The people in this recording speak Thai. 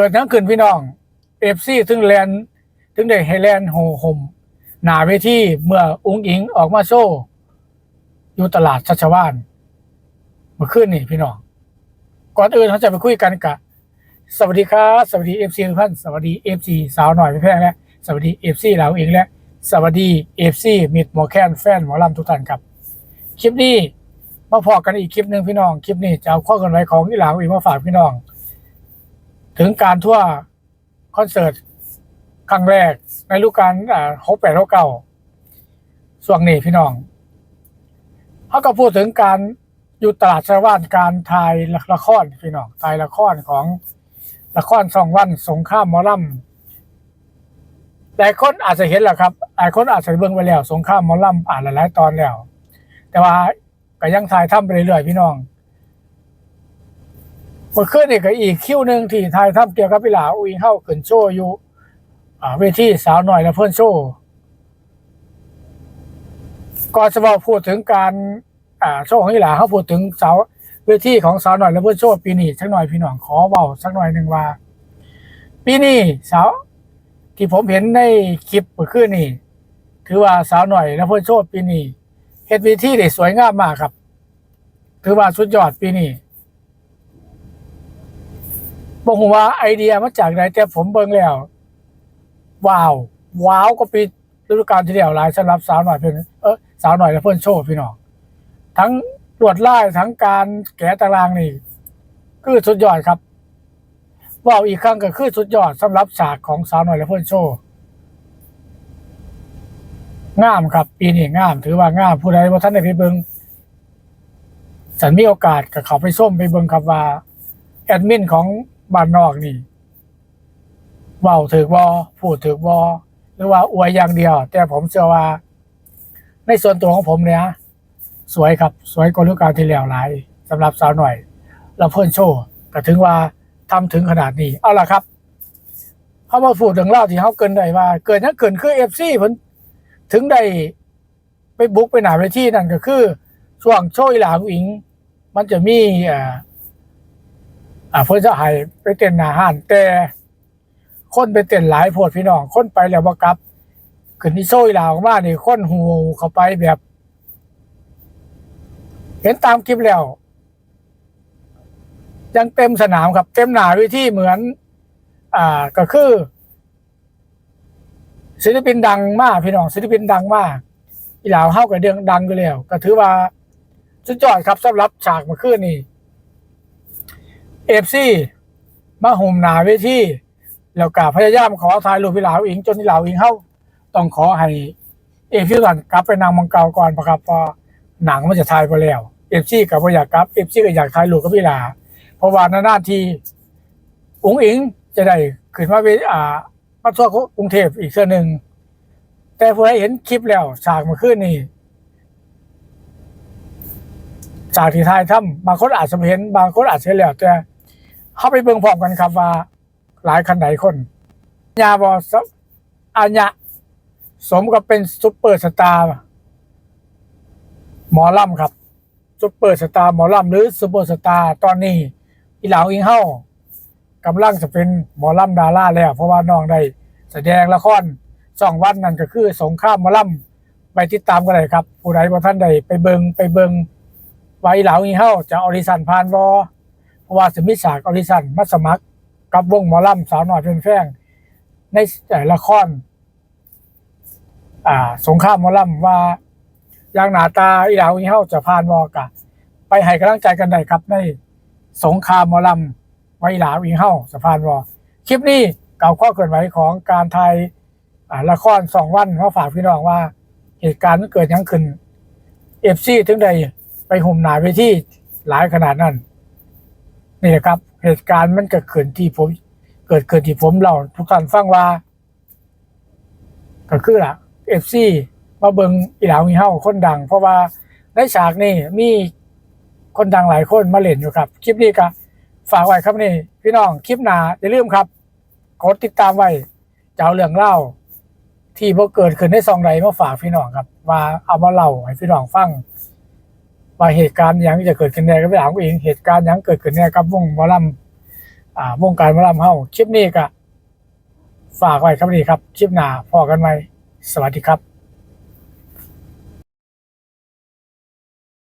เกิดทั้งขึ้นพี่น้องเอฟซีถึงแลนถึงได้ให้แลนโหห่มหนาเวทีเมื่ออุ้งอิงออกมาโชว์อยู่ตลาดชัชวานเมื่อคืนนี่พี่น้อง ก่อนอื่นเขาจะไปคุยกันกับสวัสดีครับสวัสดีเอฟซีทุกท่านสวัสดีเอฟซีสาวหน่อยพี่แพงและสวัสดีเอฟซีเราเองและสวัสดีเอฟซีมิดหมอแคนแฟนหมอลำทุกท่านครับ คลิปนี้มาพอกันอีกคลิปหนึ่งพี่น้อง คลิปนี้จะเอาข้อกันไว้ของที่หลังอีกมาฝากพี่น้อง ถึงการทั่วคอนเสิร์ตครั้งแรกในฤดูกาลอ่าหกแปดหกเก้าช่วงนี้พี่น้องเขาก็พูดถึงการอยู่ตลาดชาวบ้านการถ่ายละครพี่น้องถ่ายละครของละครสองวันสงข้ามมอลำหลายคนอาจจะเห็นแหละครับหลายคนอาจจะเบิ่งไปแล้ว สงข้ามมอลำอ่านหลายๆตอนแล้ว แต่ว่าก็ยังถ่ายทำไปเรื่อยๆพี่น้อง มื่อคืนนี่ก็อีกคิวหนึ่งที่ถ่ายทำเกี่ยวกับพี่หลาอุ้ยเข้าขึ้นโชว์อยู่อ่าเวทีสาวหน่อยและเพื่อนโชว์ก่อนจะมาพูดถึงการอ่าโชว์ของพี่หลาเขาพูดถึงสาวเวทีของสาวหน่อยและเพื่อนโชว์ปีนี้สักหน่อยพี่น้องขอเบาสักหน่อยหนึ่งว่า ปีนี้สาวที่ผมเห็นในคลิปเมื่อคืนนี่ถือว่าสาวหน่อยและเพื่อนโชว์ปีนี้เฮ็ดเวทีได้สวยงามมากครับ ถือว่าสุดยอดปีนี้ บอกว่าไอเดียมาจากไหนแต่ผมเบิ่งแล้ว ว้าว ว้าวก็ปีฤดูกาลที่แล้วหลายสำหรับสาวหน่อยเพื่อนเออสาวหน่อยและเพื่อนโชว์พี่น้องทั้งตรวจไล่ทั้งการแกะตารางนี่คือสุดยอดครับว้าวอีกครั้งก็คือสุดยอดสำหรับฉากของสาวหน่อยและเพื่อนโชว์งามครับ ปีนี้งาม ถือว่างามผู้ใดว่าท่านได้ไปเบิงฉันมีโอกาสกับเขาไปส้มไปเบิงครับว่า แอดมินของ บ้านนอกนี่เว้าถือวอพูดถือวอหรือว่าอวยอย่างเดียว แต่ผมเชื่อว่า ในส่วนตัวของผมเนี่ยสวยครับ สวยกว่าฤดูกาลที่แล้วหลายสำหรับสาวหน่อยแล้วเพื่อนโชว์ก็ถึงว่าทำถึงขนาดนี้ เอาล่ะครับเขามาพูดถึงเล่าที่เขาเกินได้ว่า เกิดนั้นเกินคือเอฟซีผลถึงได้ไปบุกไปหนาไปที่นั่นก็คือช่วงโชว์อีหลางอิง มันจะมีอ่อ อ่าเพื่อจะให้ไปเต้นหนาห้านแต่คนไปเต้นหลายโพดพี่น้อง คนไปแล้วบ่กลับขึ้นที่โซ่ลาวมานี่คนหูเข้าไปแบบ เห็นตามคลิปแล้ว ยังเต็มสนามครับ เต็มหนาเวิธีเหมือน อ่าก็คือศิลปินดังมากพี่น้องศิลปินดังมากอีหลาวเฮากับเดืองดังก็แล้ว ก็ถือว่าสุดยอดครับสำหรับฉากเมื่อคืนนี้ เอฟซีมาห่มหนาเวทีแล้วก็พยายามขอถ่ายรูปพี่หลาวอิงจนพี่หลาวอิงเข้าต้องขอให้เอฟซีก่อนกลับไปนางมังเกาก่อนปะครับพอหนังมันจะถ่ายไปแล้วเอฟซีกับอยากกลับเอฟซีก็อยากถ่ายรูปกับพี่หลาเพราะว่านานๆทีอุงอิงจะได้ขึ้นมาเวอ่ามาทั่วกรุงเทพอีกเทื่อหนึ่งแต่ผู้ใดเห็นคลิปแล้วฉากมื่อคืนนี่จากที่ทายถ้ำบางคนอาจจะไม่เห็นบางคนอาจจะเห็นแล้วแต่ เข้าไปเบิ่งพร้อมกันครับว่า หลายคันไหนคนยาบอสอัญญะสมกับเป็นซุปเปอร์สตาร์หมอล่ำครับซุปเปอร์สตาร์หมอล่ำหรือซุปเปอร์สตาร์ตอนนี้อีหลาวอิงเฮ้ากำลังจะเป็นหมอล่ำดาราแล้ว เพราะว่าน้องได้แสดงละครสองวันนั่นก็คือ สงครามหมอลำไปติดตามกันเลยครับ ผู้ใดบ่ท่านใดไปเบิงไปเบิงไว้เหลาอีเฮาจะออริสันผ่านบอ เพราะว่าสมิสากอริสันมาสมัครกับวงหมอลำสาวหน่อยเป็นแฟงในละครอ่า สงครามหมอลำว่าอย่างหนาตาอีเหลาอีเฮาจะผ่านบอกะไปให้กำลังใจกันได้ครับ ในสงครามหมอลำไว้เหลาอีเฮาสะพานวอคลิปนี้เก่าข้อเกิดไหวของการไทยอ่าละครสองวันมาฝากพี่น้องว่า เหตุการณ์มันเกิดยังขึ้นเอฟซีถึงใดไปห่มหนาไปที่หลายขนาดนั้น นี่แหละครับ เหตุการณ์มันเกิดขึ้นที่ผม เกิดขึ้นที่ผมเล่าทุกท่านฟังว่า ก็คือล่ะเอฟซีมาเบิงอีหลาวมีเฮ้าคนดัง เพราะว่าในฉากนี้มีคนดังหลายคนมาเล่นอยู่ครับ คลิปนี้ก็ฝากไว้ครับนี่ พี่น้องคลิปหนาอย่าลืมครับกดติดตามไว้จะเอาเรื่องเล่า ที่บ่เกิดขึ้นในซองใดมาฝากพี่น้องครับ ว่าเอามาเล่าให้พี่น้องฟัง ว่าเหตุการณ์ยังจะเกิดขึ้นแน่ก็ไปถามเองเหตุการณ์ยังเกิดขึ้นแน่กับวงมอลำอ่าวงการมอลำเฮาคลิปนี้ก็ฝากไว้ครับนี่ครับคลิปหน้าพอกันไหมสวัสดีครับ